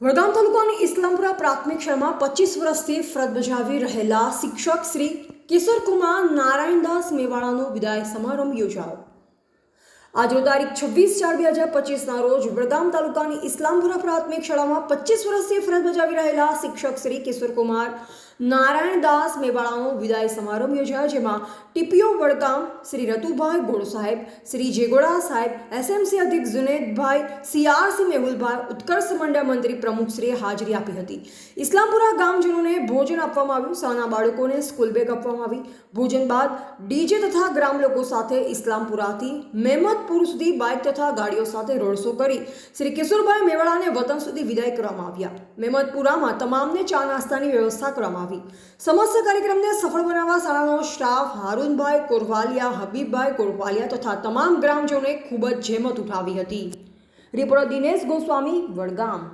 વડગામ તાલુકાની ઇસ્લામપુરા પ્રાથમિક શાળામાં પચીસ વર્ષથી ફરજ બજાવી રહેલા શિક્ષક શ્રી કિશોરકુમાર નારાયણદાસ મેવાડાનો વિદાય સમારંભ યોજાયો. આજનો તારીખ છવ્વીસ ચાર બે હજાર પચીસના રોજ વડગામ તાલુકાની ઇસ્લામપુરા પ્રાથમિક શાળામાં પચીસ વર્ષથી ફરજ બજાવી રહેલા શિક્ષક શ્રી કિશોરકુમાર નારાયણદાસ મેવાડાનો વિદાય સમારંભ યોજાયો, જેમાં ટીપીઓ વડગામ શ્રી રતુભાઈ ગોળ સાહેબ, શ્રી જેગોડા સાહેબ, એસએમસી અધિક જુનેદભાઈ, સીઆરસી મેહુલભાઈ, ઉત્કર્ષ મંડળ મંત્રી પ્રમુખશ્રીએ હાજરી આપી હતી. ઇસ્લામપુરા ગામજનોને ભોજન આપવામાં આવ્યું. શાળાના બાળકોને સ્કૂલ બેગ આપવામાં આવી. ભોજન બાદ ડીજે તથા ગ્રામ લોકો સાથે ઇસ્લામપુરાથી મહેમદપુર સુધી બાઇક તથા ગાડીઓ સાથે રોડ શો કરી શ્રી કિશોરભાઈ મેવાડાને વતન સુધી વિદાય કરવામાં આવ્યા. મહેમદપુરામાં તમામને ચા નાસ્તાની વ્યવસ્થા કરવામાં આવી. સમસ્ત કાર્યક્રમને સફળ બનાવવા શાળાનો સ્ટાફ હારૂનભાઈ કોરવાલિયા, હબીબભાઈ કોરવાલિયા તથા તમામ ગ્રામજનોએ ખૂબ જ જહેમત ઉઠાવી હતી. રિપોર્ટર દિનેશ ગોસ્વામી, વડગામ.